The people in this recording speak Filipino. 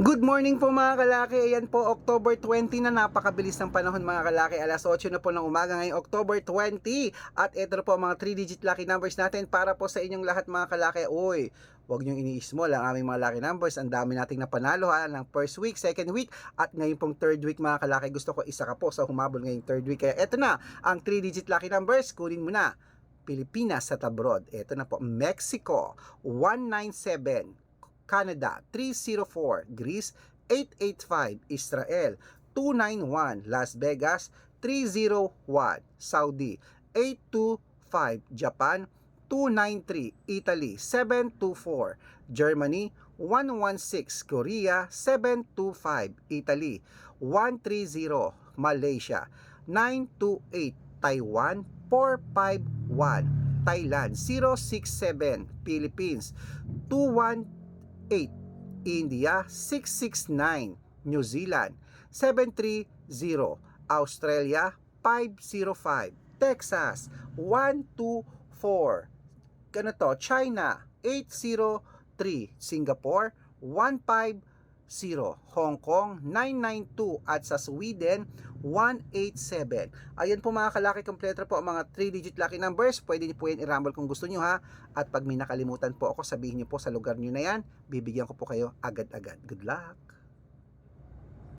Good morning po mga kalaki. Ayan po, October 20 na napakabilis ng panahon mga kalaki. Alas 8 na po ng umaga ngayong October 20. At ito po mga 3-digit lucky numbers natin para po sa inyong lahat mga kalaki. Uy, huwag niyong ini-small ang aming mga lucky numbers. Ang dami nating napanalo ha, ng first week, second week, at ngayon pong third week mga kalaki. Gusto ko isa ka po sa humabol ngayong third week. Kaya ito na, ang 3-digit lucky numbers. Kunin mo na. Pilipinas at abroad. Ito na po, Mexico, 197. Canada 304, Greece 885, Israel 291, Las Vegas 301, Saudi 825, Japan 293, Italy 724, Germany 116, Korea 725, Italy 130, Malaysia 928, Taiwan 451, Thailand 067, Philippines 218, 8, India 669, New Zealand 730, Australia 505, Texas 124, ganito, China 803, Singapore 150, Hong Kong 992 at sa Sweden 187. Ayan po mga kalaki kompleto po ang mga 3-digit lucky numbers. Pwede niyo po yan i-rumble kung gusto niyo ha. At pag may nakalimutan po ako, sabihin niyo po sa lugar niyo na yan. Bibigyan ko po kayo agad-agad. Good luck!